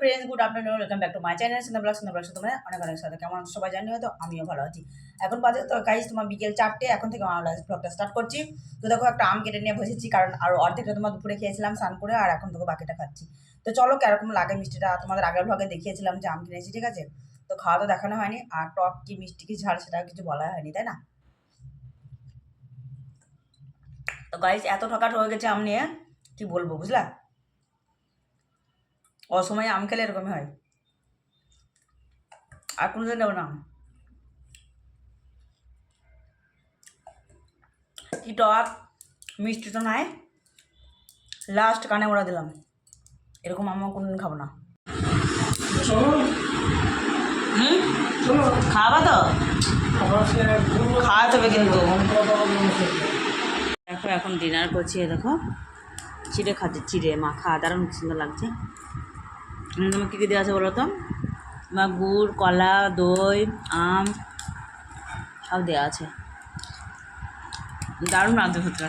Friends good afternoon welcome back to my channel cinema blog cinema blog তোমাদের অনেক অনেক সাথে কেমন সবাই? জানি হয়তো আমিও ভালো আছি। এখন বাজে তো গাইজ তোমার বিকেল চারটে, এখন থেকে আমার ব্লগটা স্টার্ট করছি। তো দেখো, একটা আম কেটে নিয়ে বসেছি, কারণ আর অর্ধেকটা তোমার দুপুরে খেয়েছিলাম স্নান করে, আর এখন তোকে বাকিটা খাচ্ছি। তো চলো, কীরকম লাগে মিষ্টিটা? তোমাদের আগের ব্লগে দেখিয়েছিলাম যে আম কিনেছি, ঠিক আছে? তো খাওয়া তো দেখানো হয়নি, আর টক কি মিষ্টি কি ঝাল সেটা কিছু বলা হয়নি, তাই না? তো গাইজ এত ঠকাট হয়ে গেছে আম নিয়ে, কি বলব, বুঝলা? অসময়ে আম খেলে এরকমই হয়। আর কোনোদিন নেব না কি টক, মিষ্টি তো নাই। লাস্ট কানে ওরা দিলাম। এরকম আম কোনোদিন খাব না। খাওয়াবা তো? খাওয়াতে হবে কিন্তু। দেখো এখন ডিনার করছি দেখো। চিড়ে খাচ্ছে, চিড়ে, মাখা, দারুণ সুন্দর লাগছে। কী কী দেওয়া আছে বলো তো? তোমার গুড়, কলা, দই, আম, সব দেওয়া আছে। দারুণ লাগছে সত্যি